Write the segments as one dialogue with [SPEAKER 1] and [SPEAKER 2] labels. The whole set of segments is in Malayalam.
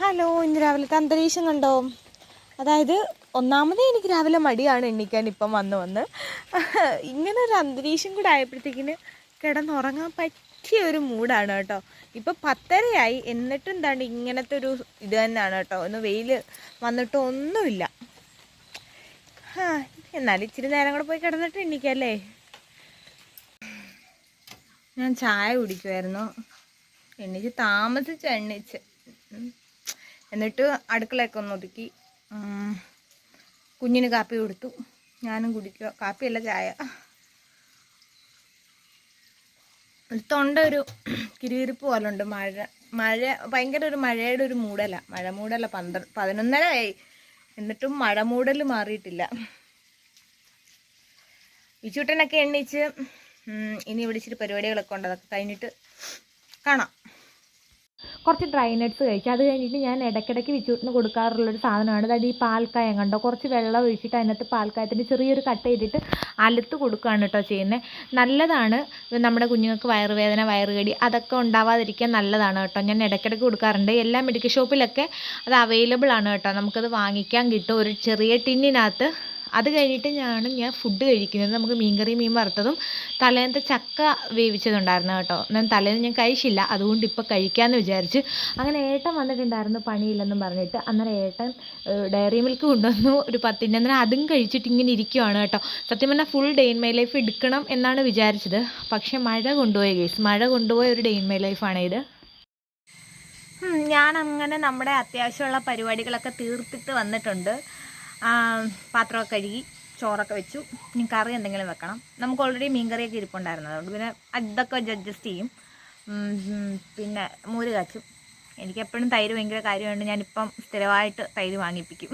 [SPEAKER 1] ഹലോ ഇന്ന് രാവിലത്തെ അന്തരീക്ഷം കണ്ടോ? അതായത് ഒന്നാമതേ എനിക്ക് രാവിലെ മടിയാണ് എണ്ണിക്കാൻ ഇപ്പം വന്ന് വന്ന്. ഇങ്ങനെ ഒരു അന്തരീക്ഷം കൂടെ ആയപ്പോഴത്തേക്കിന് കിടന്നുറങ്ങാൻ പറ്റിയ ഒരു മൂഡാണ് കേട്ടോ. ഇപ്പം പത്തരയായി എന്നിട്ടും എന്താണ് ഇങ്ങനത്തെ ഒരു ഇത് തന്നെയാണ് കേട്ടോ. ഒന്ന് വെയിൽ വന്നിട്ട് ഒന്നുമില്ല. എന്നാലും ഇച്ചിരി നേരം കൂടെ പോയി കിടന്നിട്ട് എണ്ണിക്കല്ലേ ഞാൻ ചായ കുടിക്കുമായിരുന്നു എണ്ണിച്ച് താമസിച്ച് എണ്ണിച്ച്. എന്നിട്ട് അടുക്കളയൊക്കെ ഒന്ന് ഒതുക്കി കുഞ്ഞിന് കാപ്പി കൊടുത്തു. ഞാനും കുടിക്കുക. കാപ്പിയല്ല ചായ. തൊണ്ട ഒരു കിരികിരിപ്പ് പോലെ ഉണ്ട് മഴ മഴ ഭയങ്കര ഒരു മഴയുടെ ഒരു മൂടല. മഴ മൂടല പന്ത്ര പതിനൊന്നര ആയി. എന്നിട്ടും മഴ മൂടൽ മാറിയിട്ടില്ല. വിച്ചൂട്ടനൊക്കെ എണ്ണിച്ച് ഇനി ഇവിടെ ഇച്ചിരി പരിപാടികളൊക്കെ ഉണ്ട്. അതൊക്കെ കഴിഞ്ഞിട്ട് കാണാം. കുറച്ച് ഡ്രൈ നട്ട്സ് കഴിച്ചു അത് കഴിഞ്ഞിട്ട് ഞാൻ ഇടയ്ക്കിടയ്ക്ക് വിച്ചൂട്ടിന് കൊടുക്കാറുള്ളൊരു സാധനമാണ്. അതായത് ഈ പാൽക്കായം കണ്ടോ? കുറച്ച് വെള്ളം ഒഴിച്ചിട്ട് അതിനകത്ത് പാൽക്കായത്തിന്റെ ചെറിയൊരു കട്ട് ചെയ്തിട്ട് അലുത്ത് കൊടുക്കുകയാണ് കേട്ടോ ചെയ്യുന്നത്. നല്ലതാണ് നമ്മുടെ കുഞ്ഞുങ്ങൾക്ക് വയറുവേദന വയറുകടി അതൊക്കെ ഉണ്ടാവാതിരിക്കാൻ നല്ലതാണ് കേട്ടോ. ഞാൻ ഇടയ്ക്കിടയ്ക്ക് കൊടുക്കാറുണ്ട്. എല്ലാ മെഡിക്കൽ ഷോപ്പിലൊക്കെ അത് അവൈലബിൾ ആണ് കേട്ടോ. നമുക്കത് വാങ്ങിക്കാൻ കിട്ടും. ഒരു ചെറിയ ടിന്നിനകത്ത് അത് കഴിഞ്ഞിട്ട് ഞാൻ ഞാൻ ഫുഡ് കഴിക്കുന്നത് നമുക്ക് മീൻകറി മീൻ വറുത്തതും തലേന്നത്തെ ചക്ക വേവിച്ചതുണ്ടായിരുന്നു കേട്ടോ. ഞാൻ തലേന്ന് ഞാൻ കഴിച്ചില്ല. അതുകൊണ്ട് ഇപ്പോൾ കഴിക്കാമെന്ന് വിചാരിച്ച് അങ്ങനെ ഏട്ടൻ വന്നിട്ടുണ്ടായിരുന്നു പണിയില്ലെന്നും പറഞ്ഞിട്ട്. അന്നേരം ഏട്ടൻ ഡയറി മിൽക്ക് കൊണ്ടുവന്നു. ഒരു പത്തിന്റെ അന്നേരം അതും കഴിച്ചിട്ട് ഇങ്ങനെ ഇരിക്കുവാണ് കേട്ടോ. സത്യം പറഞ്ഞാൽ full day in my life എടുക്കണം എന്നാണ് വിചാരിച്ചത്. പക്ഷേ മഴ കൊണ്ടുപോയ കേസ് മഴ കൊണ്ടുപോയ ഒരു ഡേ ഇൻ മൈ ലൈഫാണ് ഇത്. ഞാൻ അങ്ങനെ നമ്മുടെ അത്യാവശ്യമുള്ള പരിപാടികളൊക്കെ തീർത്തിട്ട് വന്നിട്ടുണ്ട്. പാത്രമൊക്കെ കഴുകി ചോറൊക്കെ വെച്ചു. ഇനി കറി എന്തെങ്കിലും വെക്കണം. നമുക്ക് ഓൾറെഡി മീൻകറിയൊക്കെ ഇരിപ്പുണ്ടായിരുന്നു. അതുകൊണ്ട് പിന്നെ അതൊക്കെ അഡ്ജസ്റ്റ് ചെയ്യും. പിന്നെ മോര് കാച്ചും. എനിക്ക് എപ്പോഴും തൈര് ഭയങ്കര കാര്യമുണ്ട് ഞാനിപ്പം സ്ഥിരമായിട്ട് തൈര് വാങ്ങിപ്പിക്കും.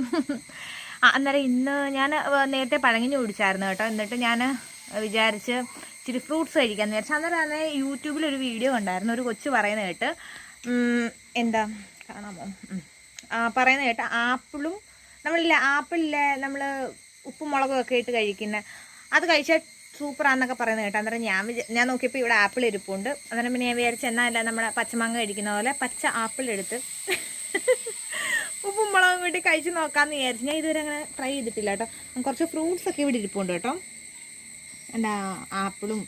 [SPEAKER 1] അന്നേരം ഇന്ന് ഞാൻ നേരത്തെ പഴങ്ങിഞ്ഞ് കുടിച്ചായിരുന്നു കേട്ടോ. എന്നിട്ട് ഞാൻ വിചാരിച്ച് ഇച്ചിരി ഫ്രൂട്ട്സ് കഴിക്കാൻ വിചാരിച്ചു അന്നേരം അന്നേ യൂട്യൂബിലൊരു വീഡിയോ ഉണ്ടായിരുന്നു ഒരു കൊച്ചു പറയുന്ന കേട്ട് എന്താ കാണാമോ? പറയുന്ന കേട്ട് ആപ്പിളും നമ്മളില്ലേ ആപ്പിളിലെ നമ്മൾ ഉപ്പും മുളകും ഒക്കെ ഇട്ട് കഴിക്കുന്ന അത് കഴിച്ചാൽ സൂപ്പറാന്നൊക്കെ പറയുന്നത് കേട്ടോ. അന്നേരം ഞാൻ ഞാൻ നോക്കിയപ്പോൾ ഇവിടെ ആപ്പിൾ ഇരിപ്പുണ്ട്. അന്നേരം പിന്നെ ഞാൻ വിചാരിച്ചു എന്നല്ല നമ്മൾ പച്ചമാങ്ങ കഴിക്കുന്ന പോലെ പച്ച ആപ്പിൾ എടുത്ത് ഉപ്പും മുളകും കൂട്ടി കഴിച്ച് നോക്കാമെന്ന് വിചാരിച്ചു. ഞാൻ ഇതുവരെ അങ്ങനെ ട്രൈ ചെയ്തിട്ടില്ല കേട്ടോ. കുറച്ച് ഫ്രൂട്ട്സ് ഒക്കെ ഇവിടെ ഇരിപ്പുണ്ട് കേട്ടോ. എന്താ ആപ്പിളും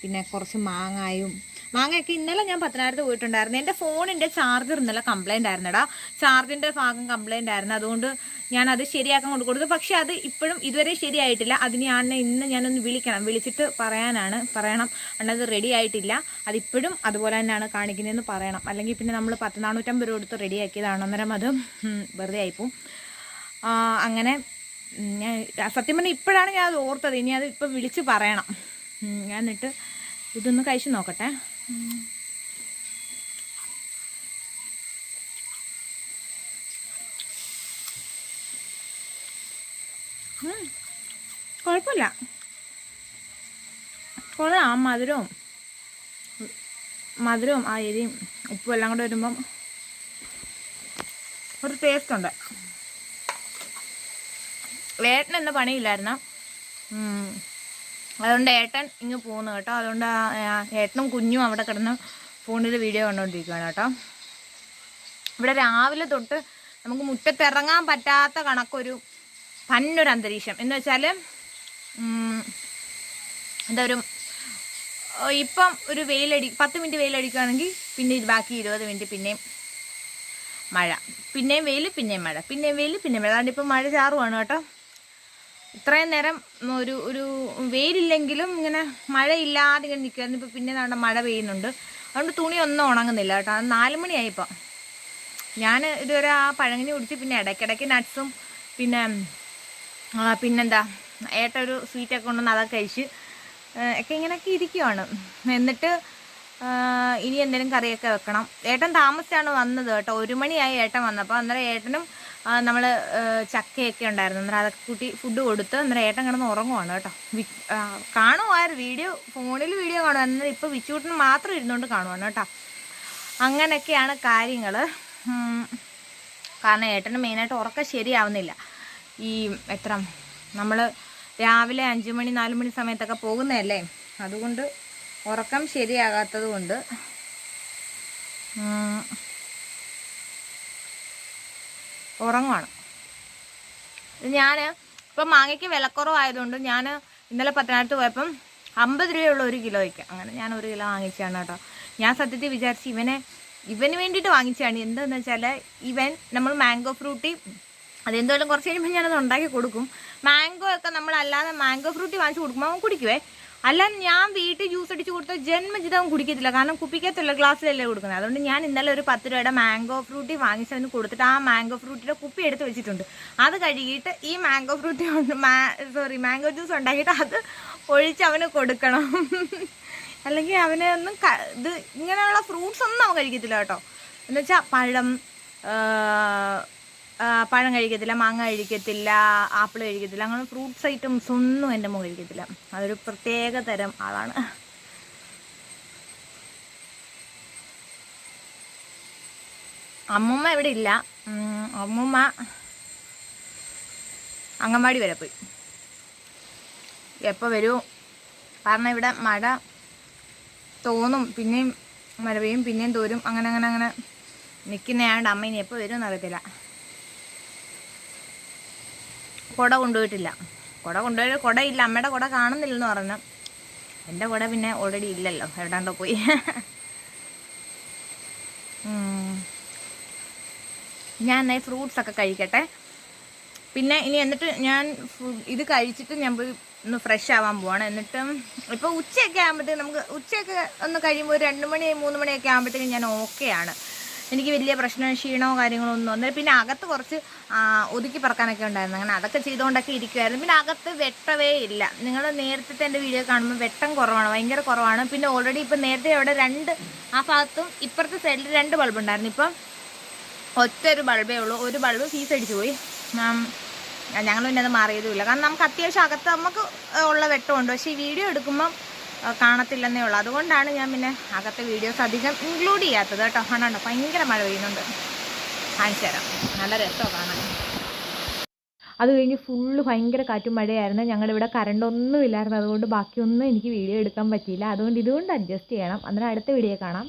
[SPEAKER 1] പിന്നെ കുറച്ച് മാങ്ങായും. മാങ്ങയൊക്കെ ഇന്നലെ ഞാൻ പത്തനായിരത്ത് പോയിട്ടുണ്ടായിരുന്നു. എന്റെ ഫോണിന്റെ ചാർജർ ഇന്നലെ കംപ്ലൈന്റ് ആയിരുന്നടാ. ചാർജിന്റെ ഭാഗം കംപ്ലൈന്റ് ആയിരുന്നു. അതുകൊണ്ട് ഞാൻ അത് ശരിയാക്കാൻ കൊണ്ട് കൊടുത്തു. പക്ഷേ അത് ഇപ്പോഴും ഇതുവരെ ശരിയായിട്ടില്ല. അതിന് ഞാൻ ഇന്ന് ഞാനൊന്ന് വിളിക്കണം. വിളിച്ചിട്ട് പറയാനാണ്. പറയണം. അണ്ണത് റെഡി ആയിട്ടില്ല. അതിപ്പോഴും അതുപോലെ തന്നെയാണ് കാണിക്കുന്നതെന്ന് പറയണം. അല്ലെങ്കിൽ പിന്നെ നമ്മൾ പത്ത് നാനൂറ്റമ്പത് രൂപ കൊടുത്ത് റെഡിയാക്കിയതാണ് അന്നേരം അത് വെറുതെ ആയിപ്പോവും. അങ്ങനെ ഞാൻ സത്യം പറഞ്ഞാൽ ഇപ്പോഴാണ് ഞാൻ അത് ഓർത്തത്. ഇനി അത് ഇപ്പം വിളിച്ച് പറയണം. ഞാൻ എന്നിട്ട് ഇതൊന്ന് കഴിച്ച് നോക്കട്ടെ. കുഴപ്പമില്ല. കൊള്ളാം ആ മധുരവും മധുരവും ആ എരിയും ഉപ്പും എല്ലാം കൂടെ വരുമ്പം ഒരു ടേസ്റ്റ് ഉണ്ട്. ഏട്ടൻ എന്ന പണിയില്ലായിരുന്നു. അതുകൊണ്ട് ഏട്ടൻ ഇങ്ങ് പോകുന്നു കേട്ടോ. അതുകൊണ്ട് ഏട്ടനും കുഞ്ഞും അവിടെ കിടന്ന് ഫോണിൽ വീഡിയോ കണ്ടുകൊണ്ടിരിക്കുകയാണ് കേട്ടോ. ഇവിടെ രാവിലെ തൊട്ട് നമുക്ക് മുറ്റത്തിറങ്ങാൻ പറ്റാത്ത കണക്കൊരു പന്നൊരു അന്തരീക്ഷം. എന്ന് വെച്ചാൽ എന്താ ഒരു ഇപ്പം ഒരു വെയിലടി പത്ത് മിനിറ്റ് വെയിലടിക്കുകയാണെങ്കിൽ പിന്നെ ബാക്കി ഇരുപത് മിനിറ്റ് പിന്നെയും മഴ. പിന്നെയും വെയിൽ പിന്നെയും മഴ. പിന്നെയും വെയിൽ പിന്നെയും മഴ. അതുകൊണ്ട് ഇപ്പം മഴ ചാറുവാണ് കേട്ടോ. ഇത്രയും നേരം ഒരു ഒരു വെയിലില്ലെങ്കിലും ഇങ്ങനെ മഴയില്ലാതെ ഇങ്ങനെ നിൽക്കുകയായിരുന്നു ഇപ്പം പിന്നെ നമ്മുടെ മഴ പെയ്യുന്നുണ്ട്. അതുകൊണ്ട് തുണി ഒന്നും ഉണങ്ങുന്നില്ല കേട്ടോ. നാല് മണിയായിപ്പോൾ ഞാൻ ഇതുവരെ ആ പഴങ്ങിനി കുടിച്ച് പിന്നെ ഇടയ്ക്കിടയ്ക്ക് നട്ട്സും പിന്നെ പിന്നെന്താ ഏട്ട ഒരു സ്വീറ്റൊക്കെ കൊണ്ടുവന്ന് അതൊക്കെ കഴിച്ച് ഒക്കെ ഇങ്ങനെയൊക്കെ ഇരിക്കുവാണ്. എന്നിട്ട് ഇനി എന്തെങ്കിലും കറിയൊക്കെ വെക്കണം. ഏട്ടൻ താമസിച്ചാണ് വന്നത് കേട്ടോ. ഒരു മണിയായി ഏട്ടൻ വന്നപ്പോൾ അന്നേരം ഏട്ടനും നമ്മൾ ചക്കയൊക്കെ ഉണ്ടായിരുന്നു. അന്നേരം അതൊക്കെ കൂട്ടി ഫുഡ് കൊടുത്ത് അന്നേരം ഏട്ടൻ കിടന്ന് ഉറങ്ങുവാണ് കേട്ടോ. കാണുമായിരുന്നു വീഡിയോ ഫോണിൽ വീഡിയോ കാണുമായിരുന്നു ഇപ്പോൾ വിച്ചൂട്ടിന് മാത്രം ഇരുന്നുകൊണ്ട് കാണുവാണ് കേട്ടോ. അങ്ങനെയൊക്കെയാണ് കാര്യങ്ങൾ കാരണം ഏട്ടന് മെയിനായിട്ട് ഉറക്കം ശരിയാവുന്നില്ല. ഈ എത്ര നമ്മൾ രാവിലെ അഞ്ച് മണി നാല് മണി സമയത്തൊക്കെ പോകുന്നതല്ലേ? അതുകൊണ്ട് ഉറക്കം ശരിയാകാത്തത് കൊണ്ട് ഉം, ഉറങ്ങുവാണ്. ഞാൻ ഇപ്പം മാങ്ങയ്ക്ക് വിലക്കുറവായതുകൊണ്ട് ഞാൻ ഇന്നലെ പത്തനാട്ട് പോയപ്പം അമ്പത് രൂപയുള്ള ഒരു കിലോയ്ക്ക് അങ്ങനെ ഞാൻ ഒരു കിലോ വാങ്ങിച്ചാണ് കേട്ടോ. ഞാൻ സത്യത്തിൽ വിചാരിച്ച് ഇവനെ ഇവന് വേണ്ടിയിട്ട് വാങ്ങിച്ചാണ് എന്താണെന്ന് വെച്ചാൽ ഇവൻ നമ്മൾ മാംഗോ ഫ്രൂട്ടി അതെന്തായാലും കുറച്ച് കഴിയുമ്പോൾ ഞാനത് ഉണ്ടാക്കി കൊടുക്കും. മാംഗോ ഒക്കെ നമ്മൾ അല്ലാതെ മാംഗോ ഫ്രൂട്ടി വാങ്ങിച്ച് കൊടുക്കുമ്പോൾ അവൻ കുടിക്കുവേ. അല്ലാതെ ഞാൻ വീട്ടിൽ ജ്യൂസ് അടിച്ച് കൊടുത്താൽ ജന്മജിതം അവൻ കുടിക്കത്തില്ല. കാരണം കുപ്പിക്കത്തുള്ള ഗ്ലാസ്സിലല്ലേ കൊടുക്കുന്നത്. അതുകൊണ്ട് ഞാൻ ഇന്നലെ ഒരു പത്ത് രൂപയുടെ മാംഗോ ഫ്രൂട്ടി വാങ്ങിച്ചവന് കൊടുത്തിട്ട് ആ മാംഗോ ഫ്രൂട്ടിയുടെ കുപ്പി എടുത്ത് വെച്ചിട്ടുണ്ട്. അത് കഴുകിയിട്ട് ഈ mango Frooti sorry mango juice ഉണ്ടാക്കിയിട്ട് അത് ഒഴിച്ച് അവന് കൊടുക്കണം. അല്ലെങ്കിൽ അവനെ ഒന്നും ഇത് ഇങ്ങനെയുള്ള ഫ്രൂട്ട്സ് ഒന്നും അവൻ കഴിക്കത്തില്ല കേട്ടോ. എന്നുവെച്ചാൽ പഴം പഴം കഴിക്കത്തില്ല മാങ്ങ കഴിക്കത്തില്ല ആപ്പിൾ കഴിക്കത്തില്ല അങ്ങനെ ഫ്രൂട്ട്സ് ഐറ്റംസ് ഒന്നും എന്റെ മുഖം കഴിക്കത്തില്ല അതൊരു പ്രത്യേക തരം ആളാണ്. അമ്മൂമ്മ ഇവിടെ ഇല്ല. അമ്മൂമ്മ അംഗൻവാടി വരെ പോയി. എപ്പോൾ വരൂ? കാരണം ഇവിടെ മഴ തോന്നും പിന്നെയും മഴ പെയ്യും പിന്നെയും തോരും അങ്ങനെ അങ്ങനെ അങ്ങനെ നിൽക്കുന്നയാണ്ട് അമ്മ ഇനി എപ്പോൾ വരും എന്നറിയത്തില്ല കുട കൊണ്ടുപോയിട്ടില്ല. കുട കൊണ്ടുപോയി കുട ഇല്ല അമ്മയുടെ കുട കാണുന്നില്ലെന്ന് പറഞ്ഞു. എന്റെ കുട പിന്നെ ഓൾറെഡി ഇല്ലല്ലോ. എവിടാണ്ടോ പോയി. ഞാൻ ഫ്രൂട്ട്സ് ഒക്കെ കഴിക്കട്ടെ. പിന്നെ ഇനി എന്നിട്ട് ഞാൻ ഇത് കഴിച്ചിട്ട് ഞാൻ പോയി ഒന്ന് ഫ്രഷ് ആവാൻ പോവാണ്. എന്നിട്ട് ഇപ്പോൾ ഉച്ചയൊക്കെ ആകുമ്പോഴത്തേക്ക് നമുക്ക് ഉച്ചയൊക്കെ ഒന്ന് കഴിയുമ്പോൾ ഒരു രണ്ട് മണി മൂന്ന് മണിയൊക്കെ ആകുമ്പോഴത്തേക്കും ഞാൻ ഓക്കെയാണ് എനിക്ക് വലിയ പ്രശ്നം ക്ഷീണമോ കാര്യങ്ങളോ ഒന്നും അന്നേരം പിന്നെ അകത്ത് കുറച്ച് ഒതുക്കി പറക്കാനൊക്കെ ഉണ്ടായിരുന്നു. അങ്ങനെ അതൊക്കെ ചെയ്തുകൊണ്ടൊക്കെ ഇരിക്കുമായിരുന്നു പിന്നെ അകത്ത് വെട്ടവേ ഇല്ല. നിങ്ങൾ നേരത്തെ എന്റെ വീഡിയോ കാണുമ്പോൾ വെട്ടം കുറവാണ് ഭയങ്കര കുറവാണ്. പിന്നെ ഓൾറെഡി ഇപ്പം നേരത്തെ അവിടെ രണ്ട് ആ ഭാഗത്തും ഇപ്പുറത്തെ സൈഡിൽ രണ്ട് ബൾബ് ഉണ്ടായിരുന്നു. ഇപ്പം ഒറ്റ ഒരു ബൾബേ ഉള്ളൂ. ഒരു ബൾബ് ഫീസ് അടിച്ചു പോയി. ഞങ്ങൾ പിന്നെ അത് മാറിയതുമില്ല കാരണം നമുക്ക് അത്യാവശ്യം അകത്ത് നമുക്ക് ഉള്ള വെട്ടമുണ്ട്. പക്ഷേ ഈ വീഡിയോ എടുക്കുമ്പം കാണത്തില്ലെന്നേ ഉള്ളൂ. അതുകൊണ്ടാണ് ഞാൻ പിന്നെ അകത്തെ വീഡിയോസ് അധികം ഇൻക്ലൂഡ് ചെയ്യാത്തത് കേട്ടോ. ആണോ ഭയങ്കര മഴ പെയ്യുന്നുണ്ട്. കാണിച്ചു തരാം. നല്ല രസമാണ് കാണാൻ. അത് കഴിഞ്ഞ് ഫുള്ള് ഭയങ്കര കാറ്റും മഴയായിരുന്നു. ഞങ്ങളുടെ ഇവിടെ കറണ്ട് ഒന്നും ഇല്ലായിരുന്നു അതുകൊണ്ട് ബാക്കിയൊന്നും എനിക്ക് വീഡിയോ എടുക്കാൻ പറ്റിയില്ല. അതുകൊണ്ട് ഇതുകൊണ്ട് അഡ്ജസ്റ്റ് ചെയ്യണം. അന്നേരം അടുത്ത വീഡിയോ കാണാം.